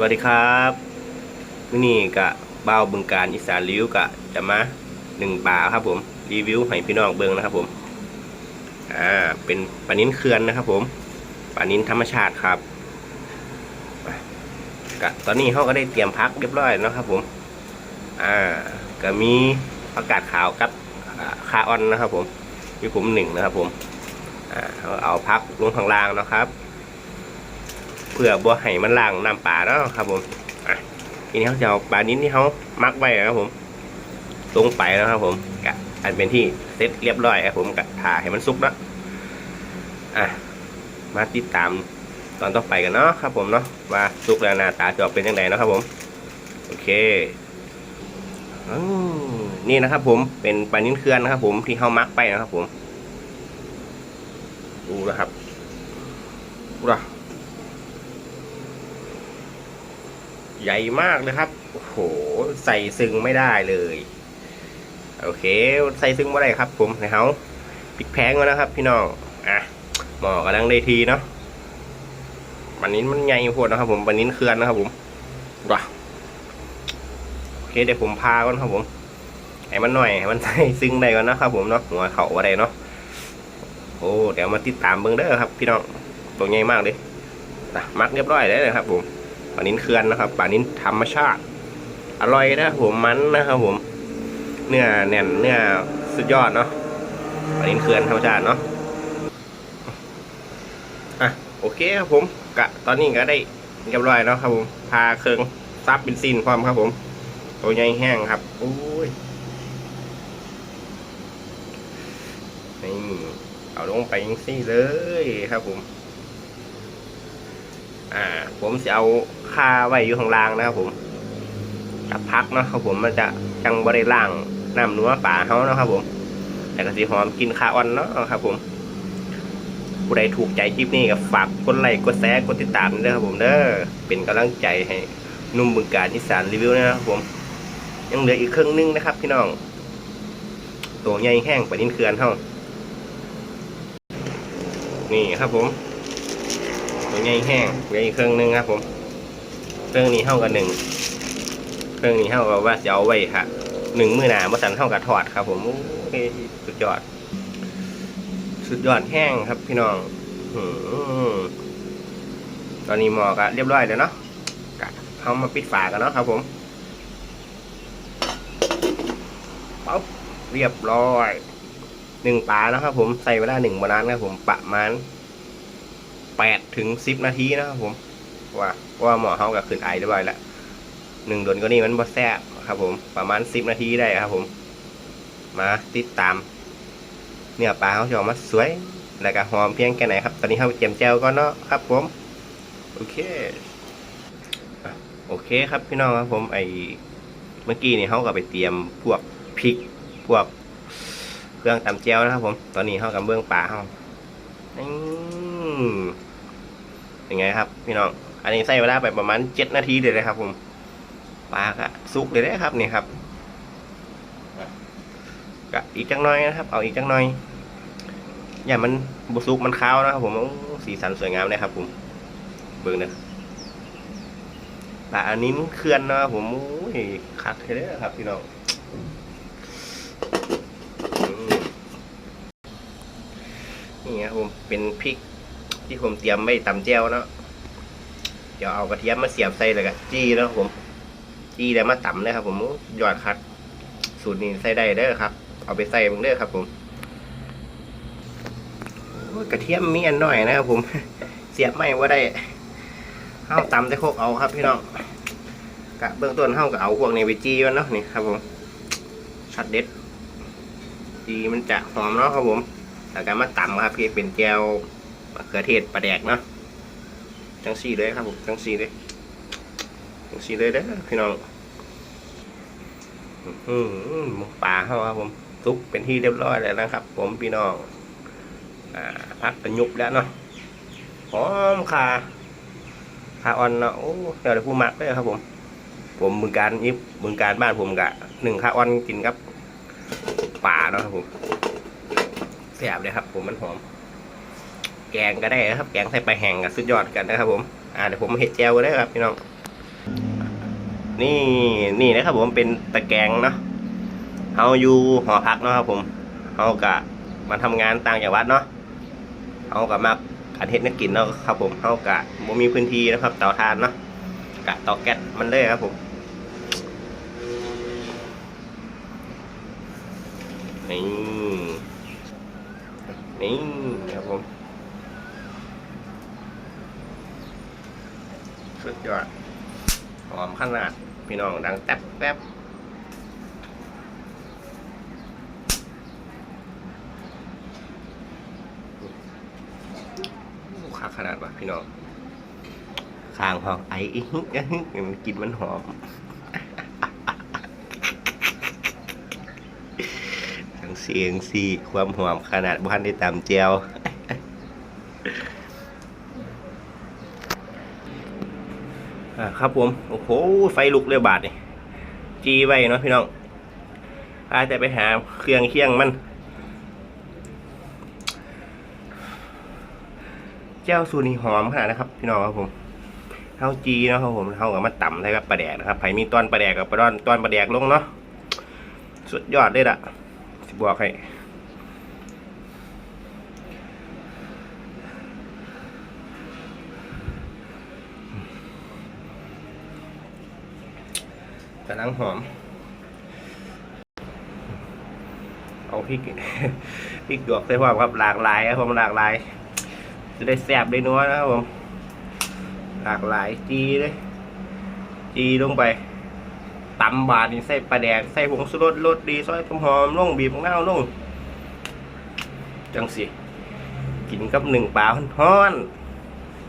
วัสดีครับวันนี้กะเบ้าบึงการอีสานริ้วกะจะมาหนึ่งป่าครับผมรีวิวให้พี่น้องเบิ่งนะครับผมอ่าเป็นปลานิ้นเขื่อนนะครับ ผมปลานิ้นธรรมชาติครับกะตอนนี้เขาก็ได้เตรียมพักเรียบร้อยแล้วครับ ผมอ่าก็มีผักาดขาวกับอ่าคาออนนะครับ ผมมีผมหนึ่งนะครับ ผมอ่าเอาเอาพักลงข้างล่างนะครับ เพื่อบ่ให้มันล้างน้ำปลาแล้วครับผมอะทีนี้เขาจะเอาปลานิ้นที่เขามักไว้นะครับผมลงไปแล้วครับผมกะอันเป็นที่เสร็จเรียบร้อยครับผมกะถ่าให้มันสุกแล้วอะมาติดตามตอนต่อไปกันเนาะครับผมเนาะว่าสุกแล้วหน้าตาจะออกเป็นยังไงเนาะครับผมโอเคอืมนี่นะครับผมเป็นปลานิ้นเคลื่อนนะครับผมที่เขามักไปนะครับผมดูนะครับดูนะ ใหญ่มากนะครับ โอ้โห ใส่ซึ้งไม่ได้เลย โอเค ใส่ซึ้งไม่ได้ครับ ผมนะเฮาปิดแพงแล้วนะครับ พี่น้อง อะ หมอกำลังได้ทีเนาะวันนี้มันใหญ่โพดนะครับ ผมวันนี้เคลื่อนนะครับผมว้าโอเคเดี๋ยวผมพาก่อนครับผม ให้มันหน่อย ให้มันใส่ซึ้งได้ก่อนนะครับ ผมเนาะ หัวเข่าอะไรเนาะ โอ้ เดี๋ยวมาติดตามเบิ้งเด้อครับ พี่น้อง ตัวใหญ่มากเลยมักเรียบร้อยแล้วนะครับผม ปลานิ้นเขื่อนนะครับปลานิ้นธรรมชาติ อร่อยนะครับผมมันนะครับผมเนื้อแน่นเนื้อสุดยอดเนาะปลานิ้นเขื่อนธรรมชาติเนาะอะโอเคครับผมกะตอนนี้ก็ได้เรียบร้อยเนาะครับผมพาเครื่องซับเป็นซีนพร้อมครับผม ตัวใหญ่แห้งครับโอ้ยนี่เอาลงไปยังซี่เลยครับผม อ่า ผมจะเอาค่าไว้อยู่ข้างล่างนะครับผมกับพักเนาะครับผมมันจะจังบริล่างน้ำนัวป่าเขาเนาะครับผมแต่ก็สีหอมกินคาออนเนาะครับ ผมผู้ใดถูกใจคลิปนี้ก็ฝากกดไลค์กดแชร์กดติดตามด้วยครับผมเด้อเป็นกำลังใจให้นุ่มบึงการอีสานรีวิวนะครับผม ยังเหลืออีกครึ่งนึงนะครับ พี่น้องตัวใหญ่แห้งปนินเขื่อนเท่านี่ครับผม ตัวใหญ่แห้งเหลืออีกเครื่องหนึงครับผม เครื่องนี้เท่ากับหนึ่งเครื่องนี้เท่ากับว่าจะเอาไว้ค่ะหนึ่งมือหนาเมื่อสันเท่ากับถอดครับ ผมโอ้ยสุดยอด สุดยอดแห้งครับพี่น้องอตอนนี้หมอกะเรียบร้อยแล้วเนาะกะเขามาปิดฝากันเนาะครับ ผมป๊บเรียบร้อยหนึ่งปลานะครับ ผมใส่เวลาหนึ่งมานานครับผมประมาณ แปดถึงสิบนาทีนะครับผมว่าว่าหมอเขากับขึ้นไอเรียบร้อยแล้วหนึ่งโดนก็นี่มันบอแซ่บครับผมประมาณสิบนาทีได้ครับผม มาติดตาม เนื้อปลาเขาจะออกมาสวย แล้วก็หอมเพียงแค่ไหนครับ ตอนนี้เขาเจียมแจวก็เนาะครับผม โอเคโอเคครับพี่น้องครับผมไอเมื่อกี้นี่เขาก็ไปเตรียมพวกพริกพวกเครื่องตำแจวนะครับผม ตอนนี้เขากับเบื้องปลาเขา ยังไงครับ พี่น้อง อันนี้ใส่เวลาไปประมาณเจ็ดนาทีเลยนะครับผมปลากะสุกเลยนะครับนี่ครับกะอีกจังน้อยนะครับ เอาอีกจังน้อย อย่ามันบุสุกมันขาวนะครับ ผมสีสันสวยงามเลยครับ ผม เบิ่งนะปลาอันนี้มันเคลื่อนนะครับผมโอ้ยคักเลยนะครับ พี่น้องนี่ครับผมเป็นพริก ที่ผมเตรียมไว้ตำแจ่วเนาะเดี๋ยวเอากระเทียมมาเสียบใส่เลยกันจี้แล้วผม จี้แล้วมาตำเลยครับ ผมยอดคัด สูตรนี้ใส่ได้เด้อครับ เอาไปใส่เบิ่งเด้อครับ ผมกระเทียมมีอันหน่อยนะครับ ผม เสียบไม่ว่าได้เฮาตำได้โคกเอาครับ พี่น้องกะเบื้องต้นเฮาก็เอาพวกนี้ไปจี้มันเนาะนี่ครับ ผมช็อตเด็ดจี้มันจะหอมเนาะครับผมแล้วก็มาตำครับพี่เป็นแก้ว มะเขือเทศปลาแดกเนาะจังสีเลยครับผมจังสีเลยจังสีเลยเด้อพี่น้องอืมป่าเขาครับผมทุกเป็นที่เรียบร้อยแล้วนะครับ ผมพี่น้องอ่าพักกันยุบแล้วเนาะหอมคาคาออนเนาะโอ้เดี๋ยวผู้มักเลยครับผม ผมมือการยิบมือการบ้านผมกะหนึ่งคาออนกินครับป่าเนาะครับผมแซ่บเลยครับ ผมมันหอม กงก็ได้นะครับ แกงใส่ปลาแห้งกับสุดยอดกันนะครับ ผมอ่าเดี๋ยวผมเห็ดแจวก็ได้ครับพี่น้อง นี่นี่นะครับ ผมเป็นตะแกงเนาะเฮาอยู่หอพักเนาะครับ ผมเฮากะมาทำงานต่างจังหวัดเนาะเฮากะมาการเฮ็ดนักกินเนาะครับ ผมเฮากะบ่มีพื้นที่นะครับ เตาถ่านเนาะกะเตาแก๊สมันเลยครับผมนี่นี่ครับผม สุดยอด หอมขนาด พี่น้องดังแต๊บแป๊บคักขนาดวะพี่น้องคางหองไออิ๊กอิ๊กมันกินมันหอมทั้งเสียงสีความหอมขนาดบ้านได้ตามเจียว อ่า ครับผม โอ้โห ไฟลุกเลยบาทนี่จีไว้เนาะพี่น้องอาจจะไปหาเครื่องเคียงมัน เจ้าสูนี่หอมขนาดนะครับ พี่น้องครับผมเฮาจีเนาะครับผมเฮากับมาต่ำใส่กับปลาแดกนะครับไผมีตอนปลาแดกกับปลาดอนตอนปลาแดกลงเนาะ สุดยอดเลยล่ะ สิบอกให้ กำลังหอม เอาพริกพริกหยวกใส่พร้อมครับหลากหลายครับผมหลากหลาย จะได้แซ่บได้นัวนะครับผมหลากหลายจีเลยจีลงไปตำบาดนี่ใส่ปลาแดกใส่ผงสุรสรสดีซอยต้มหอมลงบีบมะนาวลงจังสิกินกับหนึ่งปลาฮ้อน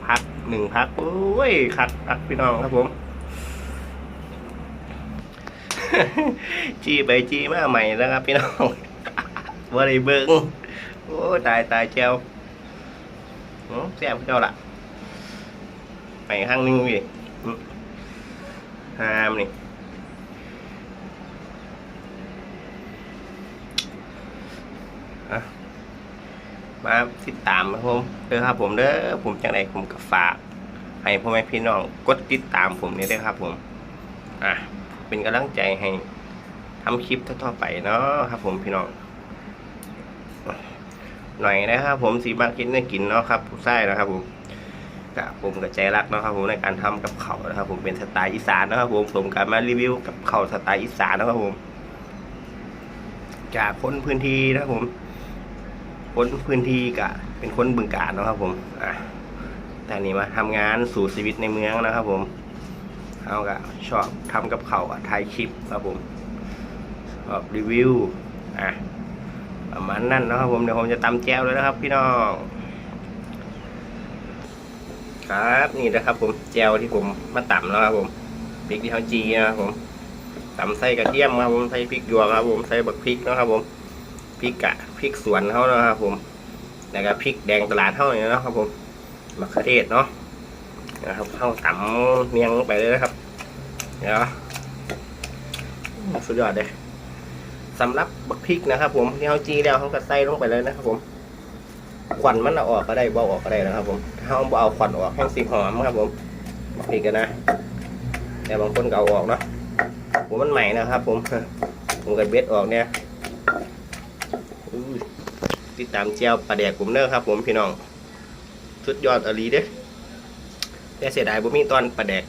พักหนึ่งพักโอ้ยคักคักพี่น้องครับผม จีไปจีมาใหม่แล้วครับพี่น้องว่าได้เบิ่งโอ้ตายตายเจ้าโอ้แซ่บเจ้าละไปข้างนึงพี่หามนี่มาติดตามครับผมเด้อครับผมเด้อผมจังไดผมก็ฝากให้พ่อแม่พี่น้องกดติดตามผมนี่ด้วยครับผม อะ เป็นกำลังใจให้ทำคลิปต่อๆไปเนาะครับ ผมพี่น้องหน่อยนะครับ ผมสีมากินได้กินเนาะครับผู้ใส่นะครับ ผมกะผมกับใจรักเนาะครับ ผมในการทำกับเขานะครับ ผมเป็นสไตล์อีสานนะครับ ผมผมการมารีวิวกับเขาสไตล์อีสานนะครับ ผม จากคนพื้นที่นะครับผมคนพื้นที่กะเป็นคนบึงกาฬเนาะครับ ผมอะแต่นี่มาทำงานสู่ชีวิตในเมืองนะครับ ผม เอาก็ชอบทำกับเขาถ่ายคลิปครับผมชอบรีวิวอะประมาณนั้นนะครับผมเดี๋ยวผมจะตำแจวเลยนะครับ พี่น้อง ครับนี่นะครับ ผมแจวที่ผมมาตำแล้วครับผมพริกที่เขาจีนะครับผมตำใส่กระเทียมครับผมใส่พริกหยวกครับผมใส่บักพริกนะครับผมพริกกะพริกสวนเขานะครับผมแล้วก็พริกแดงตลาดเขานี่นะครับผมมะเขือเทศเนาะ นะครับเข้าตำเนียงลงไปเลยนะครับ เดี๋ยวสุดยอดเลยสำหรับบักพริกนะครับ ผมที่เขาจีแล้วเขาก็ใส่ลงไปเลยนะครับ ผมควันมันเอาออกก็ได้เบาออกก็ได้นะครับ ผมถ้าเขาบ่เอาควันออกแห้งสีหอมครับ ผมบักพริกกันนะ แต่บางคนก็เอาออกเนาะผมมันใหม่นะครับ ผมผมก็เบ็ดออกเนี่ยติดตามเจียวปลาแดกผมเนอะครับ ผมพี่น้องสุดยอดอลีเด้ แต่เสียดายบ่มีตอนปลาแดก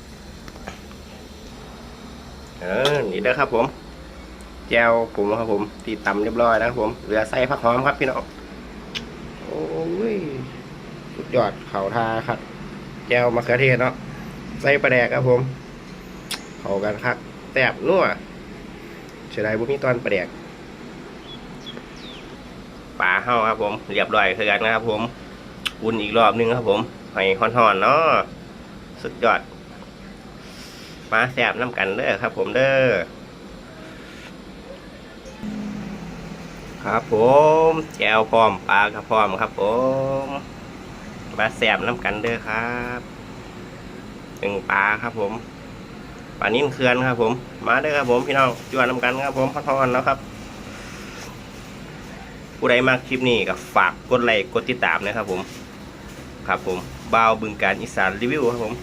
เออนี่เด้อครับผม แจวผมครับผมตีตำเรียบร้อยนะครับผมเหลือใส่ผักหอมครับพี่น้องโอ้ยสุดยอดเข่าทาครับ แจวมะเขือเทศเนาะใส่ปลาแดกครับผม เข้ากันครับแซ่บนัวเสียดายบ่มีตอนปลาแดกปลาเฮาครับผม เรียบร้อยคือกันนะครับผม อุ่นอีกรอบนึงครับผมให้ห่อนๆเนาะ สุดยอด มาแซบน้ำกันเด้อครับ ผมเด้อครับผมแจวพร้อมปลากระพร้อมครับ ผม มาแซบน้ำกันเด้อครับหนึ่งปลาครับ ผมปลานิ่มเคือนครับ ผม มาเด้อครับ ผมพี่น้องจวนน้ำกันครับ ผมห่อนแล้วครับผู้ใดมากคลิปนี้ก็ฝากกดไลค์กดติดตามนะครับผม ครับผมบ่าวบึงการอีสานรีวิวครับผม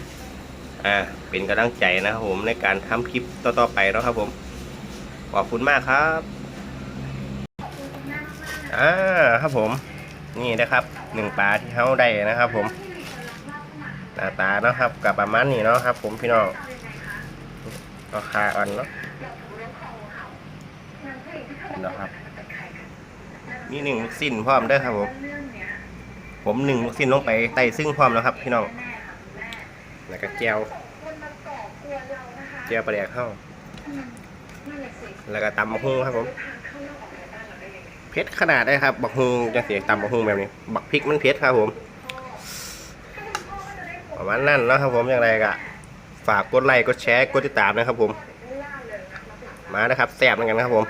อ่าเป็นกำลังใจนะครับผมในการทำคลิปต่อๆไปเนาะครับผมขอบคุณมากครับอ่าครับผม นี่นะครับหนึ่งปลาที่เขาได้นะครับ ผมหน้าตาเนาะครับกับประมาณนี้เนาะครับ ผมพี่น้องราคาอ่อนเนาะนะครับ มีหนึ่งสิ้นพร้อมเด้ครับผม ผมหนึ่งลูกสิ้นลงไปไต่ซึ่งพร้อมแล้วครับพี่น้องแล้วก็แก้วแก้วปลาแดกเข้าแล้วก็ตำบักฮุงครับผมเผ็ดขนาดได้ครับบักฮุงจะเสียตำบักฮุงแบบนี้ บักพริกมันเผ็ดครับผมประมาณนั้นเนาะครับผมอย่างไรก็ฝากกดไลค์กดแชร์กดติดตามนะครับผม มานะครับแซ่บเหมือนกันครับผม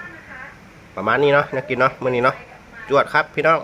ประมาณนี้เนาะนักกินเนาะมื้อนี้เนาะจวดครับพี่น้อง